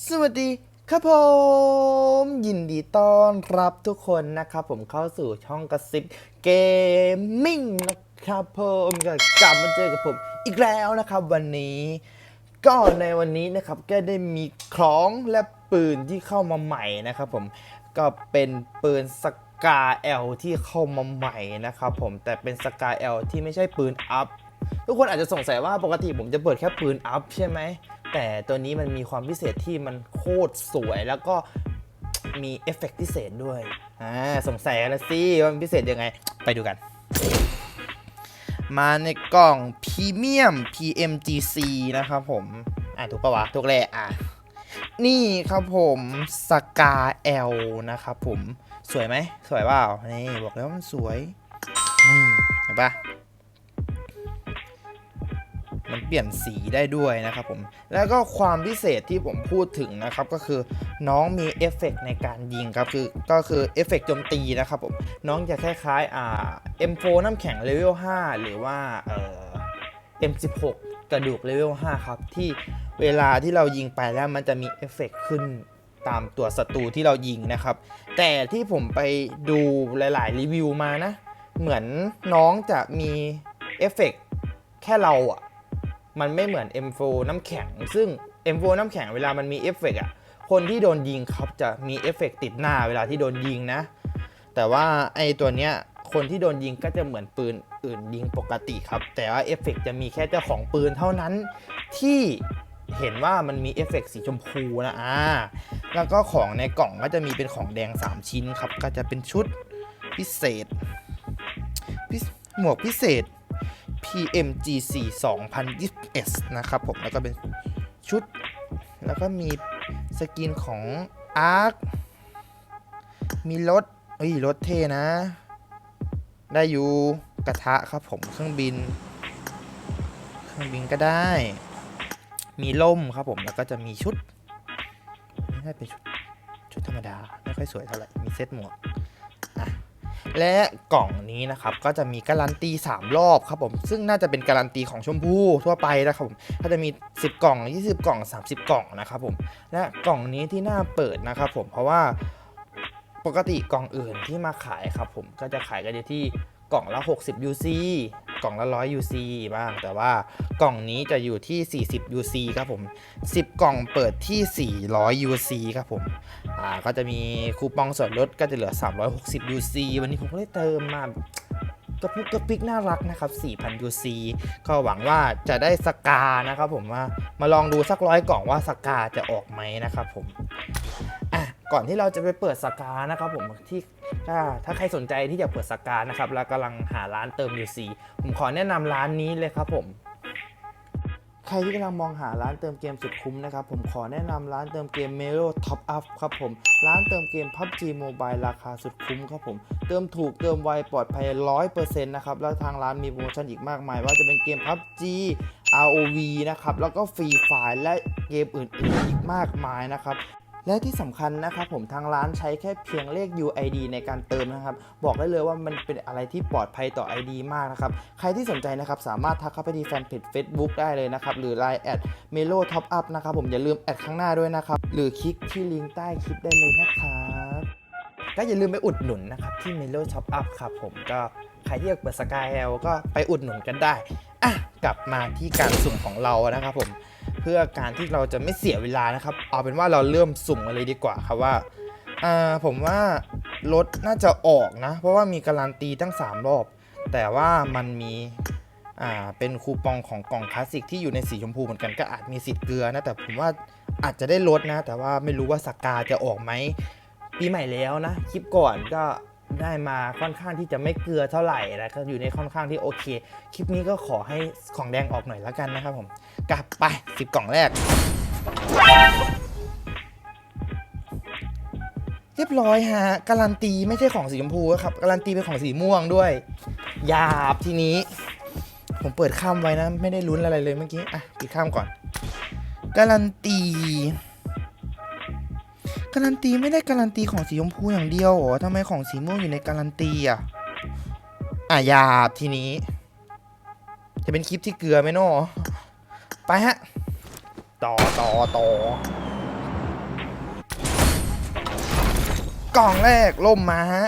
สวัสดีครับผมยินดีต้อนรับทุกคนนะครับผมเข้าสู่ช่องกระซิบเกมมิ่งนะครับผมก็กลับมาเจอกับผมอีกแล้วนะครับวันนี้ ก็ในวันนี้นะครับก็ได้มีของและปืนที่เข้ามาใหม่นะครับผมก็เป็นปืนสกาเอลที่เข้ามาใหม่นะครับผมแต่เป็นสกาเอลที่ไม่ใช่ปืนอัพ ทุกคนอาจจะสงสัยว่าปกติผมจะเปิดแค่ปืนอัพใช่ไหม แต่ตัวนี้มันมีความพิเศษที่มันโคตรสวยแล้วก็มีเอฟเฟกต์พิเศษด้วย อ่า สงสัยแล้วสิว่ามันพิเศษยังไง ไปดูกัน มาในกล่องพรีเมียม PMGC นะครับผม อ่าถูกปะวะ ถูกแหละอะ นี่ครับผมสกาเอลนะครับผม สวยไหม สวยเปล่า นี่ บอกแล้วมันสวย นี่ เห็นปะ มันเปลี่ยนสีได้ด้วยนะครับผม แล้วก็ความพิเศษที่ผมพูดถึงนะครับก็คือน้องมีเอฟเฟกต์ในการยิงครับคือก็คือเอฟเฟกต์โจมตีนะครับผม น้องจะคล้ายๆอ่า M4 น้ำแข็งเลเวล5หรือว่าเอ่อ M16 กระดูกเลเวล5ครับ ที่เวลาที่เรายิงไปแล้วมันจะมีเอฟเฟกต์ขึ้นตามตัวศัตรูที่เรายิงนะครับ แต่ที่ผมไปดูหลาย ๆ รีวิวมานะ เหมือนน้องจะมีเอฟเฟกต์แค่เราอะ มันไม่เหมือน M4 น้ำแข็ง ซึ่ง M4 น้ำแข็งเวลามันมีเอฟเฟกต์อะ คนที่โดนยิงครับจะมีเอฟเฟกต์ติดหน้าเวลาที่โดนยิงนะ แต่ว่าไอตัวเนี้ยคนที่โดนยิงก็จะเหมือนปืนอื่นยิงปกติครับ แต่ว่าเอฟเฟกต์จะมีแค่เจ้าของปืนเท่านั้นที่เห็นว่ามันมีเอฟเฟกต์สีชมพูนะอ่าแล้วก็ของในกล่องก็จะมีเป็นของแดง 3 ชิ้นครับ ก็จะเป็นชุดพิเศษพิเศษหมวกพิเศษ PMGC 2021 นะครับผม แล้วก็เป็นชุด แล้วก็มีสกินของ ARK มีรถเอ้ย รถเท่นะ ได้อยู่กระทะครับผม เครื่องบิน เครื่องบินก็ได้ มีล่มครับผม แล้วก็จะมีชุด ไม่ใช่เป็นชุด ชุดธรรมดา ไม่ค่อยสวยเท่าไหร่ มีเซ็ตหมวก และกล่องนี้นะครับก็จะมีการันตี 3 รอบครับผมซึ่งน่าจะเป็นการันตีของชมพู่ทั่วไปนะครับผมก็จะมี 10 กล่อง 20 กล่อง 30 กล่องนะครับผมและกล่องนี้ที่น่าเปิดนะครับผมเพราะว่าปกติกล่องอื่นที่มาขายครับผมก็จะขายกันที่กล่องละ 60 UC กล่องละ100 UC บ้าง แต่ว่ากล่องนี้จะอยู่ที่ 40 UC ครับผม 10 กล่องเปิดที่ 400 UC ครับผม อ่า ก็จะมีคูปองส่วนลดก็จะเหลือ 360 UC วันนี้ผมก็ได้เติมมากระปุกกระปิกน่ารักนะครับ 4,000 UC ก็หวังว่าจะได้สกานะครับผมว่ามาลองดูสักร้อยกล่องว่าสกาจะออกไหมนะครับผม อะ ก่อนที่เราจะไปเปิดสกานะครับผมที่ ถ้าถ้าใครสนใจที่จะเปิดสกานะครับแล้วกำลังหาร้านเติม UC ผมขอแนะนำร้านนี้เลยครับผมใครที่กำลังมองหาร้านเติมเกมสุดคุ้มนะครับ ผมขอแนะนำร้านเติมเกม Melo Top Up ครับผม ร้านเติมเกม PUBG Mobile ราคาสุดคุ้มครับผม เติมถูกเติมไวปลอดภัย 100%นะครับ แล้วทางร้านมีโปรโมชั่นอีกมากมาย ว่าจะเป็นเกม PUBG ROV นะครับ แล้วก็ Free Fire และเกมอื่นๆอีกมากมายนะครับ และที่สำคัญนะครับผมทางร้านใช้แค่เพียงเลข UID ในการเติมนะครับ บอกได้เลยว่ามันเป็นอะไรที่ปลอดภัยต่อ ID มากนะครับ ใครที่สนใจนะครับสามารถทักเข้าไปที่แฟนเพจ Facebook ได้เลยนะครับ หรือ Line แอด Melo Top Up นะครับผมอย่าลืมแอดข้างหน้าด้วยนะครับ หรือคลิกที่ลิงก์ใต้คลิปได้เลยนะครับก็อย่าลืมไปอุดหนุนนะครับที่ Melo Top Up ครับผมก็ใครที่อยากเปิดสกายแอลก็ไปอุดหนุนกันได้อะกลับมาที่การสุ่มของเรานะครับผม เพื่อการที่เราจะไม่เสียเวลานะครับ เอาเป็นว่าเราเริ่มสุ่มกันเลยดีกว่าครับว่าอ่าผมว่ารถน่าจะออกนะ เพราะว่ามีการันตีตั้ง 3 รอบ แต่ว่ามันมีอ่าเป็นคูปองของกล่องคลาสสิกที่อยู่ในสีชมพูเหมือนกันก็อาจมีสิทธิ์เกลือนะแต่ผมว่าอาจจะได้ลดนะ แต่ว่าไม่รู้ว่าสกาจะออกไหมปีใหม่แล้วนะ คลิปก่อนก็ ได้มาค่อนข้างที่จะไม่เกลือเท่าไหร่นะก็อยู่ในค่อนข้างที่โอเค คลิปนี้ก็ขอให้ของแดงออกหน่อยแล้วกันนะครับผมกลับไปสิบกล่องแรก เรียบร้อยฮะ การันตีไม่ใช่ของสีชมพูครับการันตีเป็นของสีม่วงด้วยหยาบทีนี้ ผมเปิดข้ามไว้นะ ไม่ได้ลุ้นอะไรเลยเมื่อกี้ อะปิดข้ามก่อน การันตี การันตีไม่ได้การันตีของสีชมพูอย่างเดียวหรอทำไมของสีม่วงอยู่ในการันตีอะอะยาบทีนี้ จะเป็นคลิปที่เกลือไหมเนาไปฮะ ต่อต่อต่อกล่องแรกล่มมาฮะ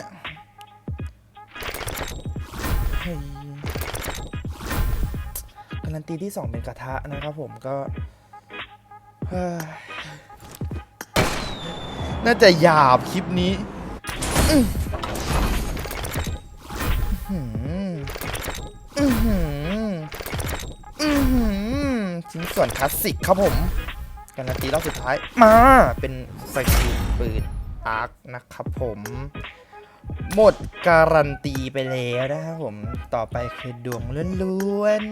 การันตีที่สองเป็นกระทะนะครับผมก็ น่าจะหยาบคลิปนี้ชิ้นส่วนคลาสสิกครับผม การันตีรอบสุดท้าย มา เป็นสกิลปืนอาร์คนะครับผม หมดการันตีไปแล้วนะครับผม ต่อไปคือดวงล้วน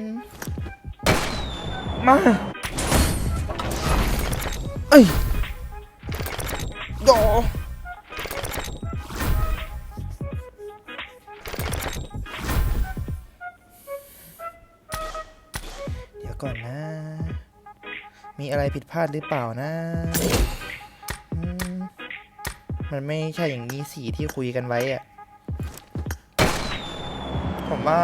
ๆ มา เอ้ย โดเดี๋ยวก่อนนะ มีอะไรผิดพลาดหรือเปล่านะมมันไม่ใช่อย่างนี้สีที่คุยกันไว้อะผมว่า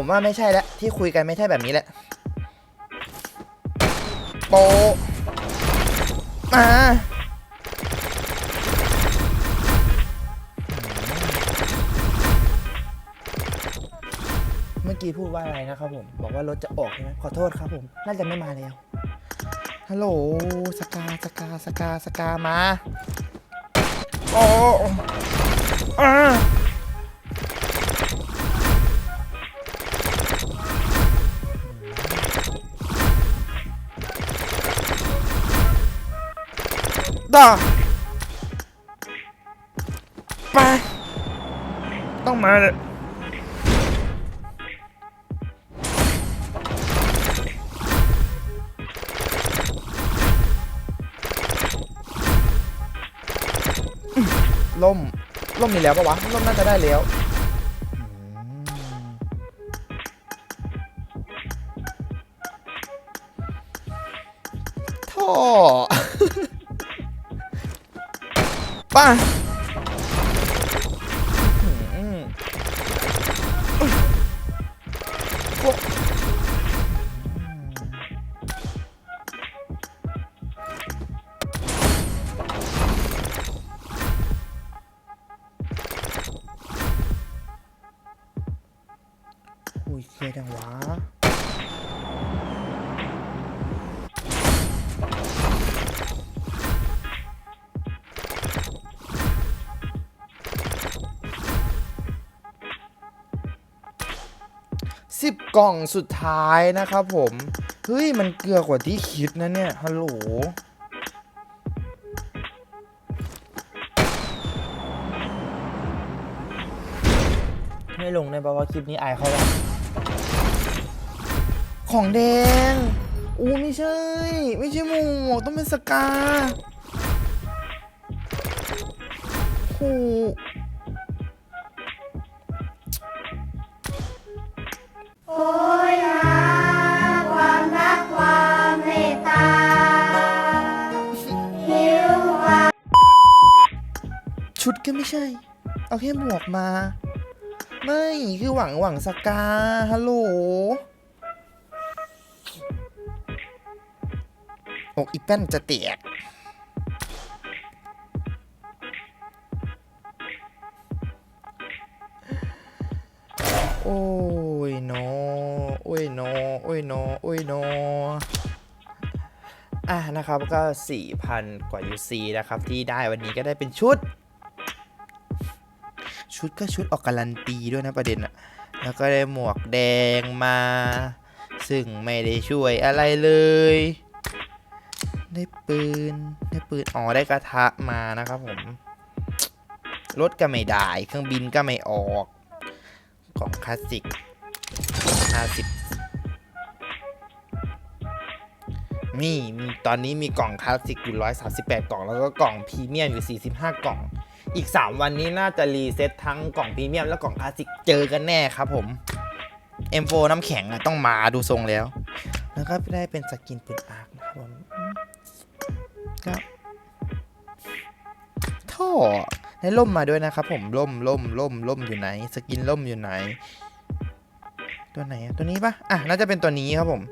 ผมว่าไม่ใช่แล้วที่คุยกันไม่ใช่แบบนี้แหละ โปมาเมื่อกี้พูดว่าอะไรนะครับผม บอกว่ารถจะออกใช่ไหมขอโทษครับผม น่าจะไม่มาแล้ว ฮัลโหล สกา สกา สกา สกา มา โอ้อา ด่าไป ต้องมาเลยล่มล่มมีแล้วปะวะล่มน่าจะได้แล้วอืม ป้าอุ้ยเคยจังวะ กล่องสุดท้ายนะครับผม เฮ้ย มันเกลือกว่าที่คิดนะเนี่ย ฮัลโหล ไม่ลงในเพราะว่าคลิปนี้อายเขาแล้วของแดง อู้ไม่ใช่ ไม่ใช่หมูต้องเป็นสกาโอ้ ก็ไม่ใช่ เอาแค่หมวกมา ไม่ คือหวังหวังสกา ฮัลโหลอกอีแป้นจะเตียกโอ้ยโนโอ้ยโนโอ้ยโนโอ้ยโนอะนะครับก็ 4,000 กว่า UC นะครับ ที่ได้วันนี้ก็ได้เป็นชุด ชุดก็ชุดออกการันตีด้วยนะประเด็นอะแล้วก็ได้หมวกแดงมา ซึ่งไม่ได้ช่วยอะไรเลย ได้ปืน ได้ปืน อ๋อ ได้กระทะมานะครับผม รถก็ไม่ได้ เครื่องบินก็ไม่ออกกล่องคลาสสิก 50มีมีตอนนี้มีกล่องคลาสสิกอยู่ 138 กล่อง แล้วก็กล่องพรีเมียมอยู่ 45 กล่อง อีก 3 วันนี้น่าจะรีเซ็ตทั้งกล่องพรีเมียมและกล่องคลาสสิกเจอกันแน่ครับผม M4 น้ำแข็งอะต้องมาดูทรงแล้ว แล้วก็ได้เป็นสกินปืนอาร์คนะครับผมก็ท่อได้ล่มมาด้วยนะครับผมล่มล่มล่มล่มอยู่ไหน สกินล่มอยู่ไหน ตัวไหนตัวนี้ปะอะน่าจะเป็นตัวนี้ครับผม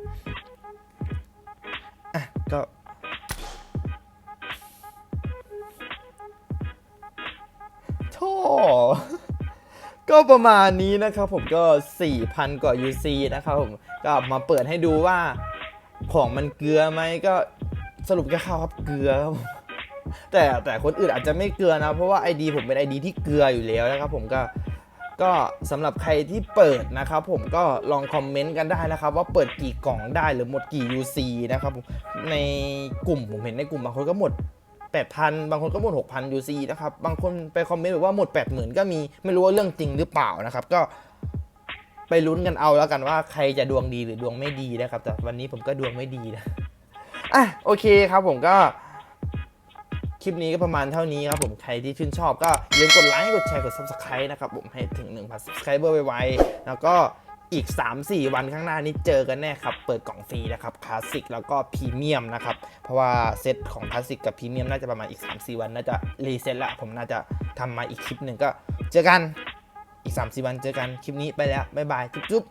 ก็ประมาณนี้นะครับผมก็ 4,000 กว่า UC นะครับผมก็มาเปิดให้ดูว่าของมันเกลือไหมก็สรุปแค่ข่าวครับเกลือครับแต่แต่คนอื่นอาจจะไม่เกลือนะ เพราะว่า ID ผมเป็น ID ที่เกลืออยู่แล้วนะครับผมก็ก็สำหรับใครที่เปิดนะครับผมก็ลองคอมเมนต์กันได้นะครับ ว่าเปิดกี่กล่องได้หรือหมดกี่ UC นะครับผมในกลุ่มผมเห็นในกลุ่มบางคนก็หมด 8,000 บางคนก็หมด 6,000 UC นะครับ บางคนไปคอมเมนต์แบบว่าหมด 80,000 ก็มี ไม่รู้ว่าเรื่องจริงหรือเปล่านะครับ ก็ไปลุ้นกันเอาแล้วกันว่าใครจะดวงดีหรือดวงไม่ดีนะครับ แต่วันนี้ผมก็ดวงไม่ดีนะ อะโอเคครับผมก็คลิปนี้ก็ประมาณเท่านี้ครับผม ใครที่ชื่นชอบก็อย่าลืมกดไลค์ กดแชร์ กด subscribe นะครับผมให้ถึง 1,000 subscriber ไวๆแล้วก็ อีก 3-4 วันข้างหน้านี้เจอกันแน่ครับ เปิดกล่องฟรีนะครับคลาสสิกแล้วก็พรีเมียมนะครับ เพราะว่าเซตของคลาสสิกกับพรีเมียมน่าจะประมาณอีก 3-4 วันน่าจะรีเซ็ตละ ผมน่าจะทำมาอีกคลิปหนึ่งก็เจอกันอีก 3-4 วันเจอกันคลิปนี้ไปแล้ว บ๊ายบาย จุ๊บ